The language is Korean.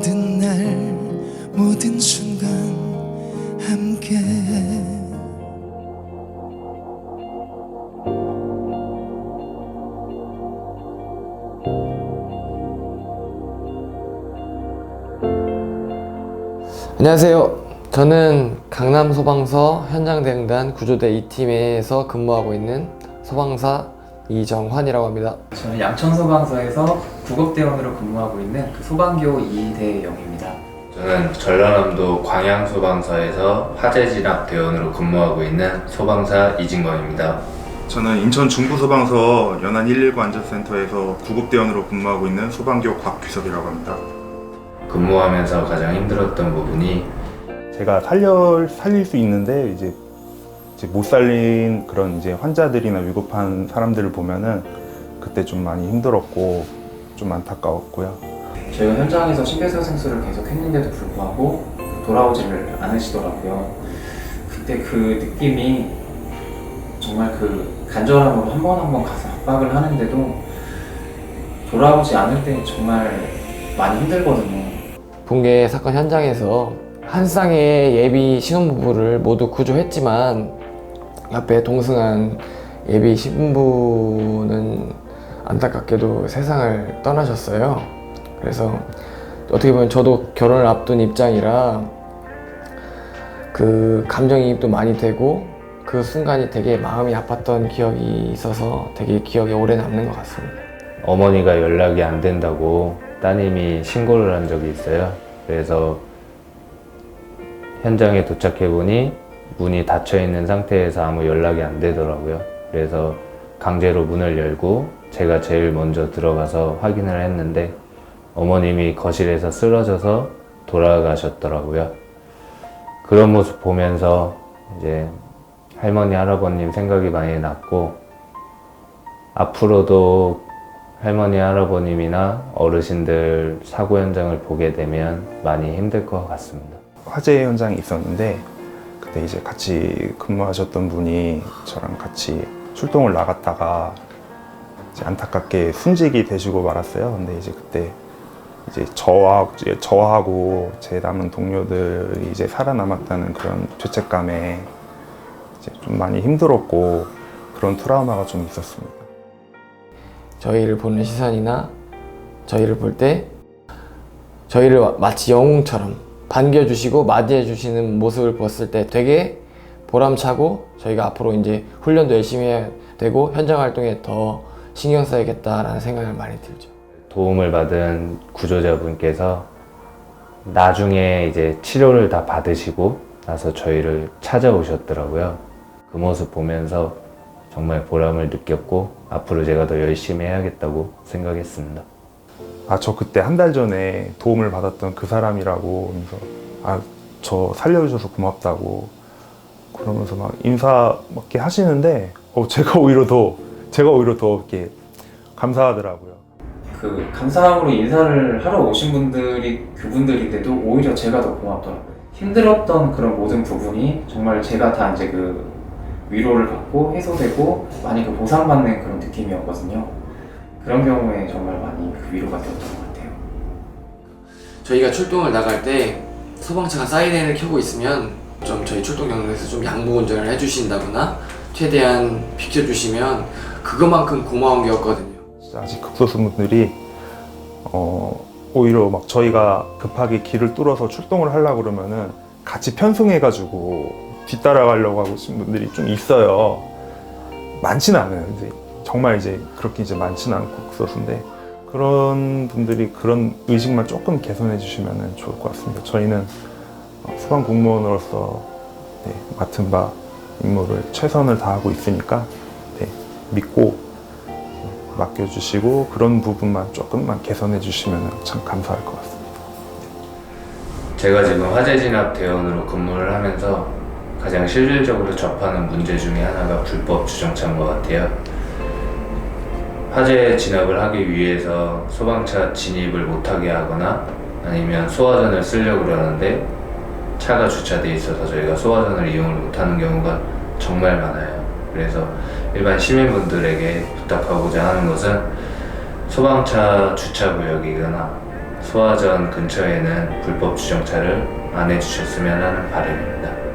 모든 날 모든 순간 함께 안녕하세요. 저는 강남 소방서 현장 대응단 구조대 2팀에서 근무하고 있는 소방사 이정환이라고 합니다. 저는 양천소방서에서 구급대원으로 근무하고 있는 그 소방교 이대영입니다. 저는 전라남도 광양소방서에서 화재 진압 대원으로 근무하고 있는 소방사 이진건입니다. 저는 인천 중부소방서 연안 119 안전센터에서 구급대원으로 근무하고 있는 소방교 곽규섭이라고 합니다. 근무하면서 가장 힘들었던 부분이 제가 살려 살릴 수 있는데 이제, 이제 못 살린 그런 이제 환자들이나 위급한 사람들을 보면은 그때 좀 많이 힘들었고 좀 안타까웠고요. 저희가 현장에서 심폐소생술을 계속 했는데도 불구하고 돌아오지를 않으시더라고요. 그때 그 느낌이 정말 그 간절함으로 한 번 한 번 가서 압박을 하는데도 돌아오지 않을 때 정말 많이 힘들거든요. 붕괴 사건 현장에서 한 쌍의 예비 신혼부부를 모두 구조했지만 옆에 동승한 예비 신부는 안타깝게도 세상을 떠나셨어요. 그래서 어떻게 보면 저도 결혼을 앞둔 입장이라 그 감정이입도 많이 되고 그 순간이 되게 마음이 아팠던 기억이 있어서 되게 기억에 오래 남는 것 같습니다. 어머니가 연락이 안 된다고 따님이 신고를 한 적이 있어요. 그래서 현장에 도착해 보니 문이 닫혀 있는 상태에서 아무 연락이 안 되더라고요. 그래서 강제로 문을 열고 제가 제일 먼저 들어가서 확인을 했는데 어머님이 거실에서 쓰러져서 돌아가셨더라고요. 그런 모습 보면서 이제 할머니, 할아버님 생각이 많이 났고 앞으로도 할머니, 할아버님이나 어르신들 사고 현장을 보게 되면 많이 힘들 것 같습니다. 화재 현장이 있었는데 그때 이제 같이 근무하셨던 분이 저랑 같이 출동을 나갔다가 안타깝게 순직이 되시고 말았어요. 근데 이제 그때 이제 이제 저하고 제 남은 동료들이 이제 살아남았다는 그런 죄책감에 이제 좀 많이 힘들었고 그런 트라우마가 좀 있었습니다. 저희를 보는 시선이나 저희를 볼 때 저희를 마치 영웅처럼 반겨주시고 맞이해주시는 모습을 봤을 때 되게 보람차고 저희가 앞으로 이제 훈련도 열심히 해야 되고 현장 활동에 더 신경 써야겠다라는 생각을 많이 들죠. 도움을 받은 구조자분께서 나중에 이제 치료를 다 받으시고 나서 저희를 찾아오셨더라고요. 그 모습 보면서 정말 보람을 느꼈고 앞으로 제가 더 열심히 해야겠다고 생각했습니다. 아, 저 그때 한 달 전에 도움을 받았던 그 사람이라고 하면서 아, 저 살려주셔서 고맙다고 그러면서 막 인사 막 이렇게 하시는데 어, 제가 오히려 더 제가 오히려 더 이렇게 감사하더라고요. 그 감사함으로 인사를 하러 오신 분들이 그분들인데도 오히려 제가 더 고맙더라고요. 힘들었던 그런 모든 부분이 정말 제가 다 이제 그 위로를 받고 해소되고 많이 그 보상받는 그런 느낌이었거든요. 그런 경우에 정말 많이 그 위로가 되었던 것 같아요. 저희가 출동을 나갈 때 소방차가 사이렌을 켜고 있으면 좀 저희 출동 경로에서 좀 양보 운전을 해주신다거나 최대한 비켜주시면 그것만큼 고마운 게 없거든요. 아직 급소수분들이 어, 오히려 막 저희가 급하게 길을 뚫어서 출동을 하려고 그러면은 같이 편승해가지고 뒤따라가려고 하신 분들이 좀 있어요. 많지는 않아요. 이제 정말 이제 그렇게 이제 많지는 않고 급소수인데 그런 분들이 그런 의식만 조금 개선해 주시면 좋을 것 같습니다. 저희는 어, 소방 공무원으로서 네, 맡은 바 임무를 최선을 다하고 있으니까 네, 믿고 맡겨주시고 그런 부분만 조금만 개선해 주시면 참 감사할 것 같습니다. 제가 지금 화재 진압 대원으로 근무를 하면서 가장 실질적으로 접하는 문제 중에 하나가 불법 주정차인 것 같아요. 화재 진압을 하기 위해서 소방차 진입을 못하게 하거나 아니면 소화전을 쓰려고 그러는데 차가 주차되어 있어서 저희가 소화전을 이용을 못하는 경우가 정말 많아요. 그래서 일반 시민분들에게 부탁하고자 하는 것은 소방차 주차 구역이거나 소화전 근처에는 불법 주정차를 안 해주셨으면 하는 바람입니다.